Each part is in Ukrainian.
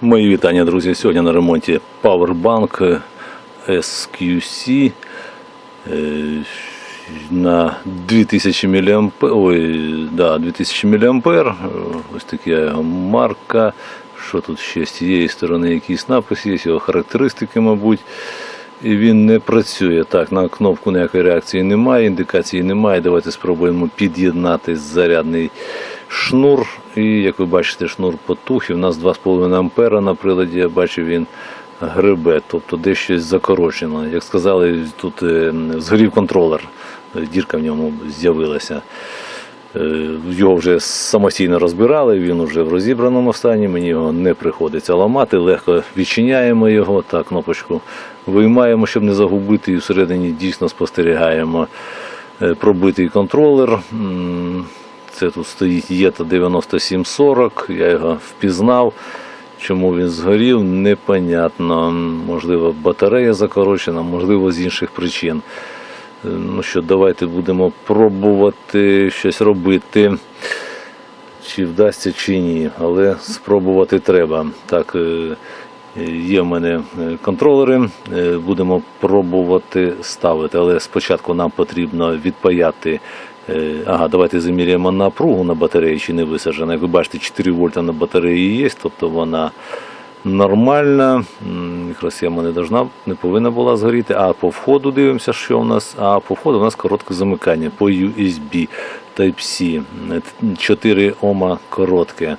Мої вітання, друзі. Сьогодні на ремонті Powerbank SQC е, на 2000 мА. Ой, да, 2000 мА. Ось така його марка. Що тут ще з цієї сторони якийсь напис є, його характеристики, мабуть. І він не працює. Так, на кнопку ніякої реакції немає, індикації немає. Давайте спробуємо під'єднати зарядний шнур. І як ви бачите, шнур потух. І в нас 2,5 ампера на приладі. Я бачу, він гребе, тобто десь щось закорочено. Як сказали, тут е, згорів контролер, дірка в ньому з'явилася. Е, Його вже самостійно розбирали, він вже в розібраному стані, мені його не приходиться ламати, легко відчиняємо його, так, кнопочку виймаємо, щоб не загубити, і всередині дійсно спостерігаємо е, пробитий контролер. Це тут стоїть ЄТА 9740, я його впізнав. Чому він згорів, непонятно. Можливо, батарея закорочена, можливо, з інших причин. Е, Ну що, давайте будемо пробувати щось робити. Чи вдасться, чи ні, але спробувати треба. Так, е, є в мене е, контролери, будемо пробувати ставити, але спочатку нам потрібно відпаяти. Е, Ага, давайте заміряємо напругу на батареї, чи не висаджена. Як ви бачите, 4 вольта на батареї є, тобто вона нормальна. Мікросхема не не повинна була згоріти. А по входу дивимося, що у нас. А по входу у нас коротке замикання по USB Type-C. 4 Ома коротке.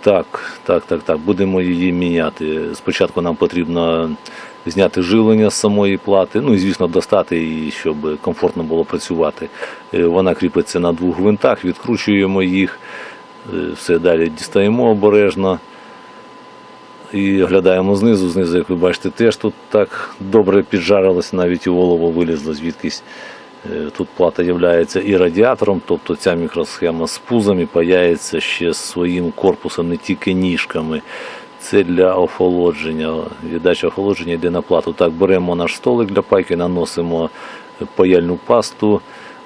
Так, так, так, так. Будемо її міняти. Спочатку нам потрібно зняти живлення з самої плати. Ну і звісно, достати її, щоб комфортно було працювати. Е, Вона кріпиться на двох гвинтах, відкручуємо їх. Е, Все далі дістаємо обережно. І оглядаємо знизу. Знизу, як ви бачите, теж тут так добре піджарилось, навіть у голову вилізло звідкись. Е, Тут плата є і радіатором, тобто ця мікросхема з пузом і паяється ще своїм корпусом, не тільки ніжками. Це для охолодження. Віддача охолодження йде на плату. Так, беремо наш столик для пайки, наносимо паяльну пасту,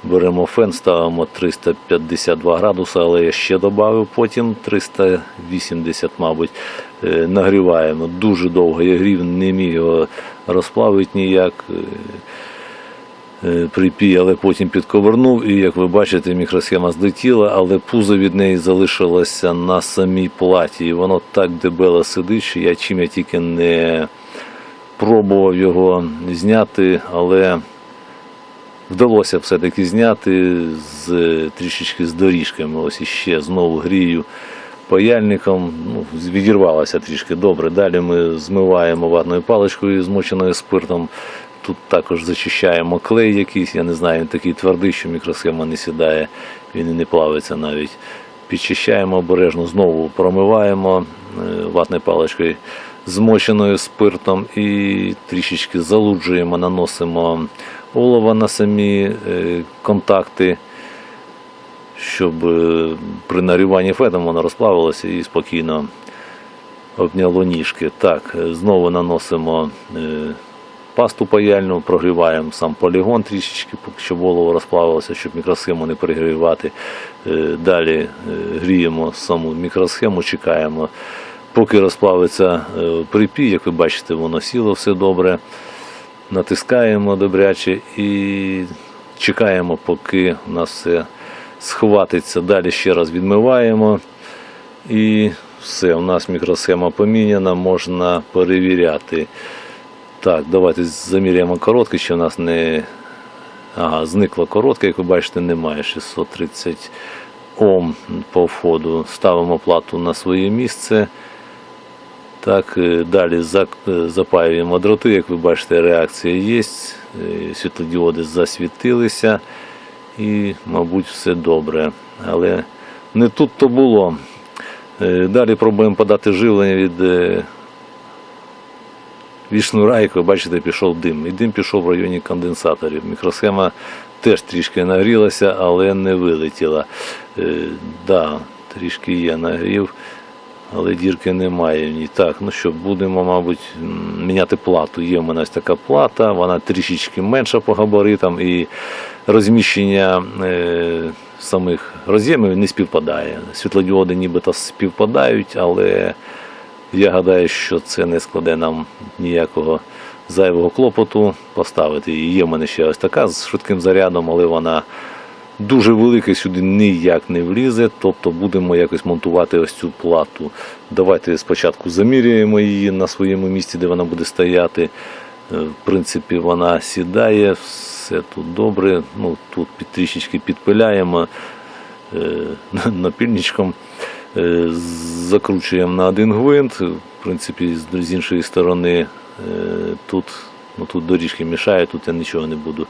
беремо фен, ставимо 352 градуси, але я ще додав потім 380, мабуть. Е, Нагріваємо. Дуже довго я грів, не міг його розплавити ніяк. Е, припій, але потім підковернув, і як ви бачите, мікросхема злетіла, але пузо від неї залишилося на самій платі. І воно так дебело сидить, що я чим я тільки не пробував його зняти, але вдалося все-таки зняти з трішечки з доріжками. Ось іще знову грію паяльником. Ну, відірвалося трішки добре. Далі ми змиваємо ватною паличкою, змоченою спиртом. Тут також зачищаємо клей якийсь, я не знаю, він такий твердий, що мікросхема не сідає, він і не плавиться навіть. Підчищаємо обережно, знову промиваємо е, ватною паличкою змоченою спиртом і трішечки залуджуємо, наносимо олово на самі е, контакти, щоб е, при наріванні фетом воно розплавилося і спокійно обняло ніжки. Так, знову наносимо пасту паяльну, прогріваємо сам полігон трішечки, поки щоб голову розплавилося, щоб мікросхему не перегрівати. Е, Далі е, гріємо саму мікросхему, чекаємо, поки розплавиться е, припій, як ви бачите, воно сіло все добре. Натискаємо добряче і чекаємо, поки у нас все схватиться. Далі ще раз відмиваємо. І все, у нас мікросхема поміняна, можна перевіряти. Так, давайте заміряємо коротке, що у нас не. Ага, зникла коротка, як ви бачите, немає 630 Ом по входу. Ставимо плату на своє місце. Так, е, далі е, запаюємо дроти, як ви бачите, реакція є. е, Світлодіоди засвітилися і, мабуть, все добре. Але не тут то було. Далі пробуємо подати живлення від від шнура, як ви бачите, пішов дим. І дим пішов в районі конденсаторів. Мікросхема теж трішки нагрілася, але не вилетіла. Е, да, трішки є нагрів, але дірки немає в ній. Так, ну що, будемо, мабуть, міняти плату. Є в мене ось така плата, вона трішечки менша по габаритам і розміщення. Е, Самих роз'ємів не співпадає. Світлодіоди нібито співпадають, але Я гадаю, що це не складе нам ніякого зайвого клопоту поставити. І є в мене ще ось така з швидким зарядом, але вона дуже велика, сюди ніяк не влізе. Тобто будемо якось монтувати ось цю плату. Давайте спочатку заміряємо її на своєму місці, де вона буде стояти. Е, В принципі, вона сідає, все тут добре. Ну, тут трішечки підпиляємо е, напільничком. Е, Закручуємо на один гвинт. В принципі, з- іншої сторони е, тут, ну, тут доріжки мішають, тут я нічого не буду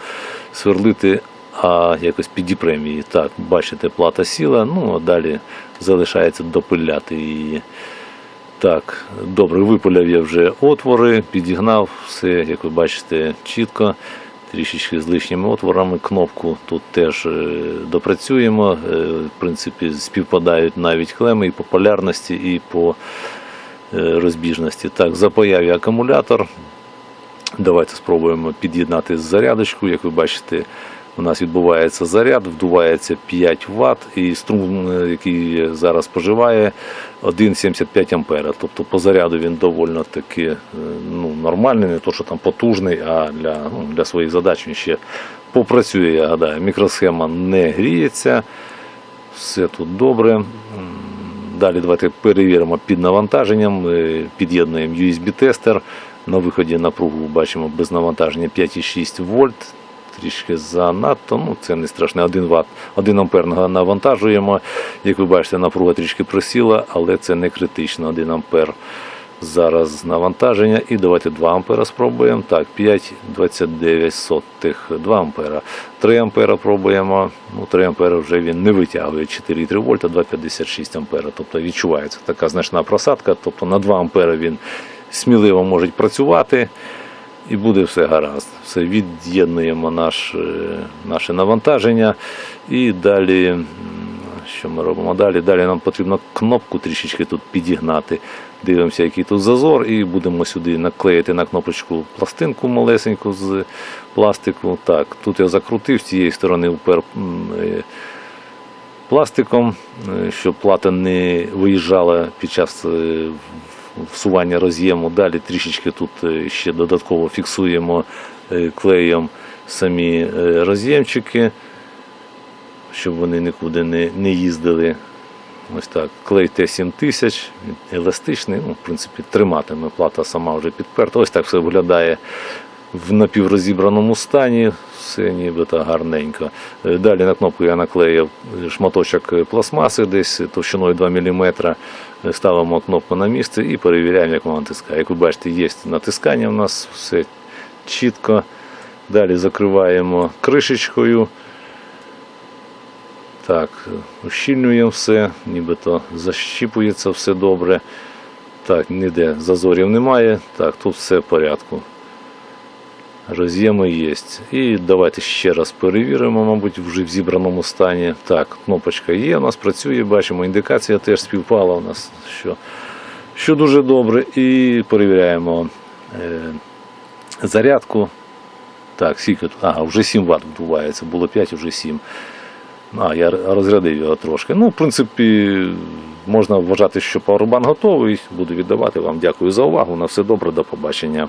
сверлити, а якось підіпрем її. Так, бачите, плата сіла, ну а далі залишається допиляти її. Так, добре, випиляв я вже отвори, підігнав все, як ви бачите, чітко. Трішечки з лишніми отворами. Кнопку тут теж е, допрацюємо. Е, В принципі, співпадають навіть клеми і по полярності, і по е, розбіжності. Так, запаяв я акумулятор. Давайте спробуємо під'єднати зарядочку. Як ви бачите, у нас відбувається заряд, вдувається 5 Вт, і струм, е, який зараз споживає, 1,75 ампера. Тобто по заряду він доволі таки е, ну, нормальний, не то, що там потужний, а для, ну, для своїх задач він ще попрацює, я гадаю. Мікросхема не гріється, все тут добре. Далі давайте перевіримо під навантаженням, Е, під'єднуємо USB-тестер. На виході напругу бачимо без навантаження 5,6 вольт. Трішки занадто, ну це не страшне, 1 Вт, 1 ампер навантажуємо. Як ви бачите, напруга трішки просіла, але це не критично. 1 ампер зараз навантаження. І давайте 2 ампера спробуємо. Так, 5,29 сотих, 2 ампера. 3 ампера пробуємо. Ну, 3 ампера вже він не витягує 4,3 вольта, 2,56 ампера. Тобто відчувається така значна просадка. Тобто на 2 ампера він сміливо може працювати. І буде все гаразд. Все від'єднуємо наш, наше навантаження. І далі, що ми робимо далі? Далі нам потрібно кнопку трішечки тут підігнати. Дивимося, який тут зазор, і будемо сюди наклеїти на кнопочку пластинку малесеньку з пластику. Так, тут я закрутив, з цієї сторони впер е, пластиком, е, щоб плата не виїжджала під час е, всування роз'єму. Далі трішечки тут е, ще додатково фіксуємо е, клеєм самі е, роз'ємчики, щоб вони нікуди не, не їздили. Ось так. Клей Т7000, еластичний, ну, в принципі, триматиме. Плата сама вже підперта. Ось так все виглядає в напіврозібраному стані, все нібито гарненько. Е, Далі на кнопку я наклеїв шматочок е, пластмаси десь товщиною 2 мм. Е, Ставимо кнопку на місце і перевіряємо, як вона натискає. Як ви бачите, є натискання у нас, все чітко. Далі закриваємо кришечкою. Так, ущільнюємо все, нібито защіпується все добре. Так, ніде зазорів немає. Так, тут все в порядку. Роз'єми є. І давайте ще раз перевіримо, мабуть, вже в зібраному стані. Так, кнопочка є, у нас працює, бачимо, індикація теж співпала у нас, що, що дуже добре. І перевіряємо е, зарядку. Так, скільки? Ага, вже 7 Вт вдувається, було 5, вже 7. А, я розрядив його трошки. Ну, в принципі, можна вважати, що пауербанк готовий. Буду віддавати вам. Дякую за увагу. На все добре, до побачення.